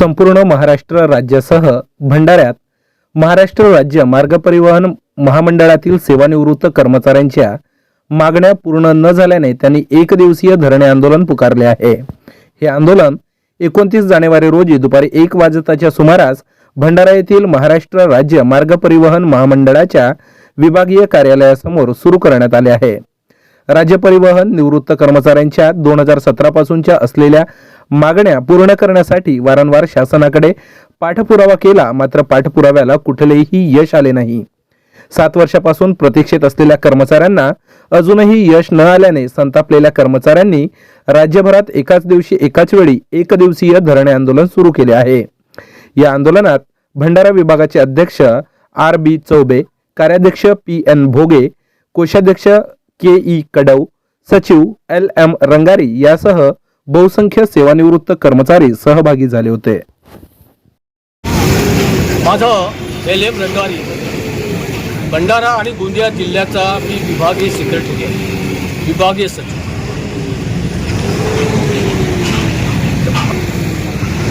संपूर्ण महाराष्ट्र राज्यासह भंडाऱ्यात महाराष्ट्र राज्य मार्ग परिवहन महामंडळातील सेवानिवृत्त कर्मचाऱ्यांच्या मागण्या पूर्ण न झाल्याने त्यांनी एक दिवसीय धरणे आंदोलन पुकारले आहे. हे आंदोलन एकोणतीस जानेवारी रोजी दुपारी एक वाजताच्या सुमारास भंडारा येथील महाराष्ट्र राज्य मार्ग परिवहन महामंडळाच्या विभागीय कार्यालयासमोर सुरू करण्यात आले आहे. राज्य परिवहन निवृत्त कर्मचाऱ्यांच्या दोन हजार सतरा पासूनच्या असलेल्या मागण्या पूर्ण करण्यासाठी वारंवार शासनाकडे पाठपुरावा केला मात्र पाठपुराव्याला कुठलेही यश आले नाही. सात वर्षापासून प्रतीक्षेत असलेल्या कर्मचाऱ्यांना अजूनही यश न आल्याने संतापलेल्या कर्मचाऱ्यांनी राज्यभरात एकाच दिवशी एकाच वेळी एक दिवसीय धरणे आंदोलन सुरू केले आहे. या आंदोलनात भंडारा विभागाचे अध्यक्ष आर बी चौबे कार्याध्यक्ष पी एन भोगे कोषाध्यक्ष के ई कडव सचिव एल एम रंगारी यासह बहुसंख्य सेवानिवृत्त कर्मचारी सहभागी झाले होते. माझं एल एम रंगारी भंडारा आणि गोंदिया जिल्ह्याचा मी विभागीय सेक्रेटरी आहे. विभागीय सचिव.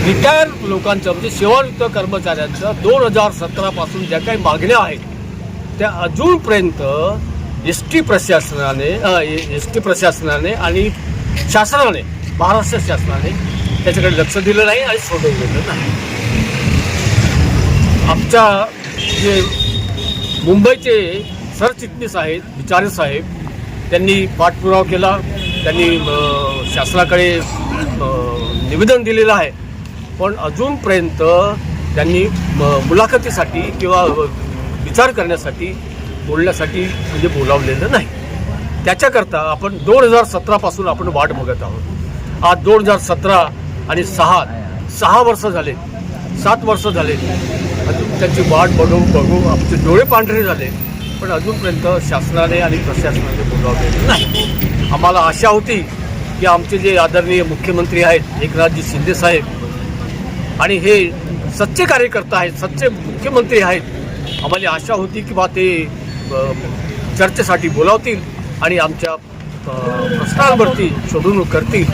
रिटायर लोकांचं म्हणजे सेवानिवृत्त कर्मचाऱ्यांचं दोन हजार सतरापासून ज्या काही मागण्या आहेत त्या अजूनपर्यंत एस टी प्रशासनाने एस टी प्रशासनाने आणि शासनाने महाराष्ट्र शासनाने त्याच्याकडे लक्ष दिलं नाही आणि सोडवलेलं नाही. आमच्या जे मुंबईचे सरचिटणीस आहेत विचारे साहेब त्यांनी पाठपुरावा केला. त्यांनी शासनाकडे निवेदन दिलेलं आहे. पण अजूनपर्यंत त्यांनी मुलाखतीसाठी किंवा विचार करण्यासाठी बोलण्यासाठी म्हणजे बोलावलेलं नाही. त्याच्याकरता आपण दोन हजार सतरापासून आपण वाट बघत आहोत. आज दोन हजार सतरा आणि सहा सहा वर्ष झाले सात वर्ष झाले. अजून त्यांची वाट बघू बघू आमचे डोळे पांढरे झाले. पण अजूनपर्यंत शासनाने आणि प्रशासनाने बोलावलेलं नाही. आम्हाला आशा होती की आमचे जे आदरणीय मुख्यमंत्री आहेत एकनाथजी शिंदे साहेब आणि हे सच्चे कार्यकर्ता आहेत सच्चे मुख्यमंत्री आहेत आम्हाला आशा होती की बा ते चर्चेसाठी बोलावतील आणि आमच्या अ, प्रश्नांवरती शोधून करतील.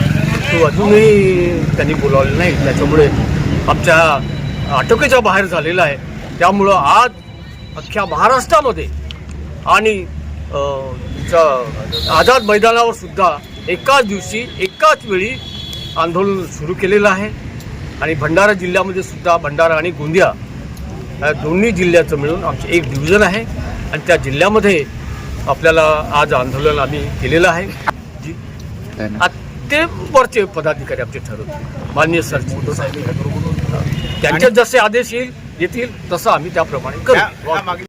तो अजूनही त्यांनी बोलावले नाही. त्याच्यामुळे आमच्या आटोक्याच्या बाहेर झालेला आहे. त्यामुळं आज अख्ख्या महाराष्ट्रामध्ये आणि आझाद मैदानावर सुद्धा एकाच दिवशी एकाच वेळी आंदोलन सुरू केलेलं आहे. आणि भंडारा जिल्ह्यामध्ये सुद्धा भंडारा आणि गोंदिया या दोन्ही जिल्ह्याचं मिळून आमचे एक डिव्हिजन आहे. आणि त्या जिल्ह्यामध्ये आपल्याला आज आंदोलन आम्ही केलेलं आहे. जी ते वरचे पदाधिकारी आमचे ठरवतील. मान्य सर त्यांचे जसे आदेश येईल येतील तसं आम्ही त्याप्रमाणे करू.